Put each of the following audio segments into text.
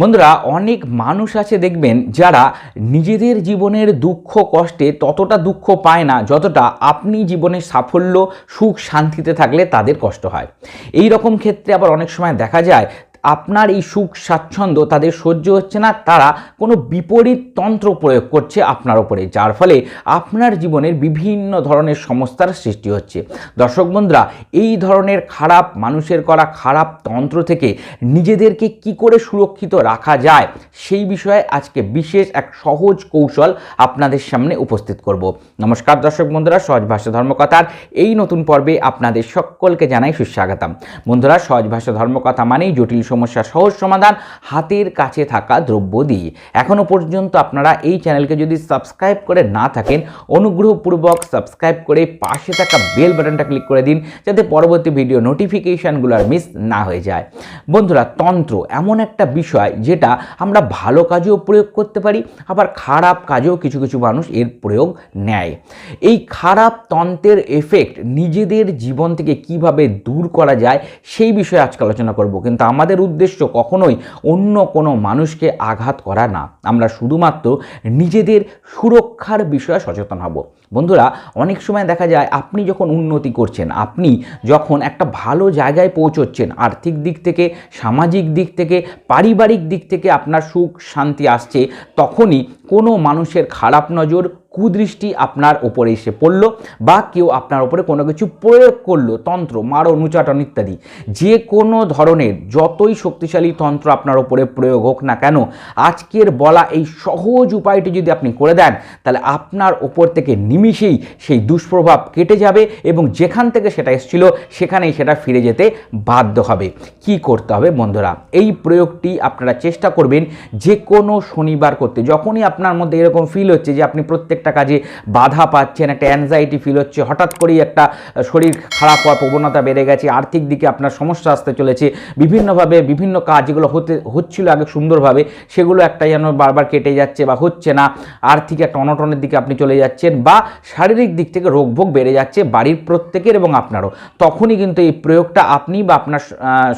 বন্ধুরা, অনেক মানুষ আছে দেখবেন যারা নিজেদের জীবনের দুঃখ, কষ্টে ততটা দুঃখ পায় না যতটা আপনি জীবনের সাফল্য, সুখ, শান্তিতে থাকলে তাদের কষ্ট হয়। এই রকম ক্ষেত্রে আবার অনেক সময় দেখা যায় আপনার এই সুখ স্বাচ্ছন্দ্য তাদের সহ্য হচ্ছে না, তারা কোনো বিপরীত তন্ত্র প্রয়োগ করছে আপনার ওপরে যার ফলে আপনার জীবনের বিভিন্ন ধরনের সমস্যার সৃষ্টি হচ্ছে। দর্শক বন্ধুরা, এই ধরনের খারাপ, মানুষের করা খারাপ তন্ত্র থেকে নিজেদেরকে কি করে সুরক্ষিত রাখা যায়, সেই বিষয়ে আজকে বিশেষ এক সহজ কৌশল আপনাদের সামনে উপস্থিত করব। নমস্কার দর্শক বন্ধুরা, সহজ ভাষা ধর্মকথার এই নতুন পর্বে আপনাদের সকলকে জানাই সুস্বাগতম। বন্ধুরা, সহজ ভাষা ধর্মকথা মানেই জটিল সমস্যা। সহজ সমাধান, হাতের কাছে থাকা দ্রব্য দিয়ে এখনও পর্যন্ত আপনারা এই চ্যানেলকে যদি সাবস্ক্রাইব করে না থাকেন, অনুগ্রহপূর্বক সাবস্ক্রাইব করে পাশে থাকা বেল বাটনটা ক্লিক করে দিন, যাতে পরবর্তী ভিডিও নোটিফিকেশানগুলো আর মিস না হয়ে যায়। বন্ধুরা, তন্ত্র এমন একটা বিষয় যেটা আমরা ভালো কাজেও প্রয়োগ করতে পারি, আবার খারাপ কাজেও কিছু কিছু মানুষ এর প্রয়োগ নেয়। এই খারাপ তন্ত্রের এফেক্ট নিজেদের জীবন থেকে কীভাবে দূর করা যায়, সেই বিষয়ে আজকে আলোচনা করব। কিন্তু আমাদের উদ্দেশ্য কখনোই অন্য কোনো মানুষকে আঘাত করা না। আমরা শুধুমাত্র নিজেদের সুরক্ষার বিষয়ে সচেতন হব। বন্ধুরা, অনেক সময় দেখা যায় আপনি যখন উন্নতি করছেন, আপনি যখন একটা ভালো জায়গায় পৌঁছচ্ছেন, আর্থিক দিক থেকে, সামাজিক দিক থেকে, পারিবারিক দিক থেকে আপনার সুখ শান্তি আসছে, তখনই কোনো মানুষের খারাপ নজর কুদৃষ্টি আপনার ওপরে এসে পড়ল বা কেউ আপনার ওপরে কোনো কিছু প্রয়োগ করল, তন্ত্র, মারণ, উচাটন ইত্যাদি। যে কোনো ধরনের যতই শক্তিশালী তন্ত্র আপনার ওপরে প্রয়োগ হোক না কেন, আজকের বলা এই সহজ উপায়টি যদি আপনি করে দেন, তাহলে আপনার ওপর থেকে নিমিষেই সেই দুষ্প্রভাব কেটে যাবে এবং যেখান থেকে সেটা এসেছিল, সেখানেই সেটা ফিরে যেতে বাধ্য হবে। কি করতে হবে বন্ধুরা? এই প্রয়োগটি আপনারা চেষ্টা করবেন যে কোনো শনিবার করতে। যখনই আপনার মধ্যে এরকম ফিল হচ্ছে যে আপনি প্রত্যেকটা কাজে বাধা পাচ্ছেন, একটা অ্যাংজাইটি ফিল হচ্ছে, হঠাৎ করেই একটা শরীর খারাপ হওয়ার প্রবণতা বেড়ে গেছে, আর্থিক দিকে আপনার সমস্যা আসতে চলেছে, বিভিন্নভাবে বিভিন্ন কাজ যেগুলো হতে, হচ্ছিল আগে সুন্দরভাবে, সেগুলো একটা যেন বারবার কেটে যাচ্ছে বা হচ্ছে না, আর্থিক একটা অনটনের দিকে আপনি চলে যাচ্ছেন বা শারীরিক দিক থেকে রোগভোগ বেড়ে যাচ্ছে বাড়ির প্রত্যেকের এবং আপনারও। তখনই কিন্তু এই প্রয়োগটা আপনি বা আপনার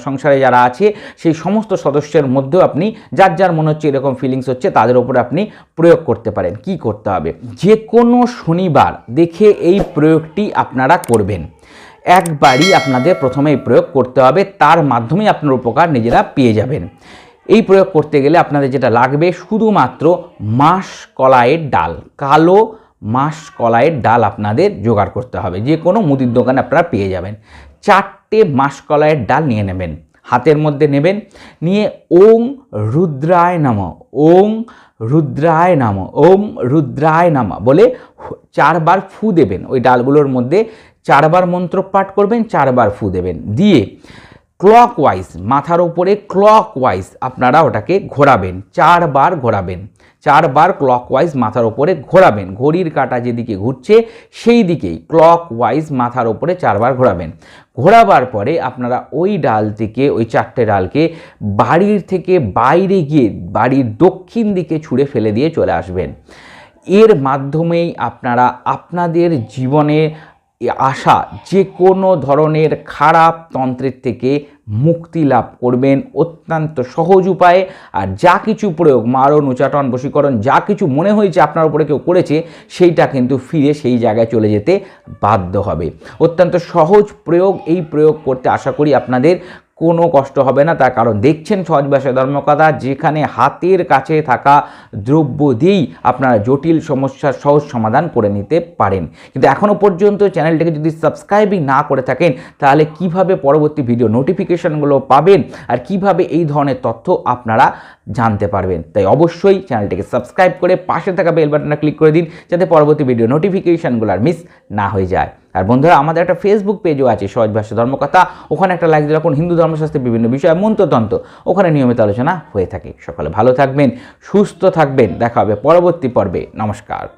সংসারে যারা আছে, সেই সমস্ত সদস্যের মধ্যেও আপনি যার যার মনে হচ্ছে এরকম ফিলিংস হচ্ছে, তাদের উপরে আপনি প্রয়োগ করতে পারেন। কি করতে হবে? যে কোনো শনিবার দেখে এই প্রয়োগটি আপনারা করবেন। একবারই আপনাদের প্রথমে এই প্রয়োগ করতে হবে, তার মাধ্যমেই আপনার উপকার নিজেরা পেয়ে যাবেন। এই প্রয়োগ করতে গেলে আপনাদের যেটা লাগবে, শুধুমাত্র মাস কলাইয়ের ডাল, কালো মাস কলাইয়ের ডাল আপনাদের জোগাড় করতে হবে। যে কোনো মুদির দোকানে আপনারা পেয়ে যাবেন। চারটে মাস কলাইয়ের ডাল নিয়ে নেবেন। হাতের মধ্যে নেবেন। নিয়ে ওং রুদ্রায় নাম, ওং রুদ্রায় নাম ওম রুদ্রায় নামা বলে চারবার ফু দেবেন। ওই ডালগুলোর মধ্যে চারবার মন্ত্র পাঠ করবেন, চারবার ফু দেবেন। দিয়ে ক্লক ওয়াইজ মাথার উপরে ক্লক ওয়াইজ আপনারা ওটাকে ঘোরাবেন, চারবার ঘোরাবেন, চারবার ক্লক ওয়াইজ মাথার উপরে ঘোরাবেন, ঘড়ির কাঁটা যেদিকে ঘুরছে সেই দিকেই ক্লক ওয়াইজ মাথার উপরে চারবার ঘোরাবেন। ঘোরাবার পরে আপনারা ওই ডাল থেকে, ওই চারটে ডালকে বাড়ির থেকে বাইরে গিয়ে বাড়ির দক্ষিণ দিকে ছুঁড়ে ফেলে দিয়ে চলে আসবেন। এর মাধ্যমেই আপনারা আপনাদের জীবনে আসা যে কোনো ধরনের খারাপ তন্ত্রের থেকে মুক্তি লাভ করবেন অত্যন্ত সহজ উপায়ে। আর যা কিছু প্রয়োগ, মারণ, উচাটন, বশীকরণ, যা কিছু মনে হয়েছে আপনার উপরে কেউ করেছে, সেইটা কিন্তু ফিরে সেই জায়গায় চলে যেতে বাধ্য হবে। অত্যন্ত সহজ প্রয়োগ, এই প্রয়োগ করতে আশা করি আপনাদের কোনো কষ্ট হবে না, তার কারণ দেখছেন সহজ ধর্মকথা, যেখানে হাতের কাছে থাকা দ্রব্য দিয়েই আপনারা জটিল সমস্যার সহজ সমাধান করে নিতে পারেন। কিন্তু এখনও পর্যন্ত চ্যানেলটিকে যদি সাবস্ক্রাইবিং না করে থাকেন, তাহলে কীভাবে পরবর্তী ভিডিও নোটিফিকেশানগুলো পাবেন আর কীভাবে এই ধরনের তথ্য আপনারা জানতে পারবেন। তাই অবশ্যই চ্যানেলটিকে সাবস্ক্রাইব করে পাশে থাকা বেল বাটনটা ক্লিক করে দিন, যাতে পরবর্তী ভিডিও নোটিফিকেশনগুলো আর মিস না হয়ে যায়। আর বন্ধুরা, আমাদের একটা ফেসবুক পেজও আছে, সহজ ভাষা ধর্মকথা। ওখানে একটা লাইক দিলে এখন হিন্দু ধর্মশাস্ত্রের বিভিন্ন বিষয়, মন্ত্রতন্ত্র। ওখানে নিয়মিত আলোচনা হয়ে থাকে। সকালে ভালো থাকবেন, সুস্থ থাকবেন। দেখা হবে পরবর্তী পর্বে। নমস্কার।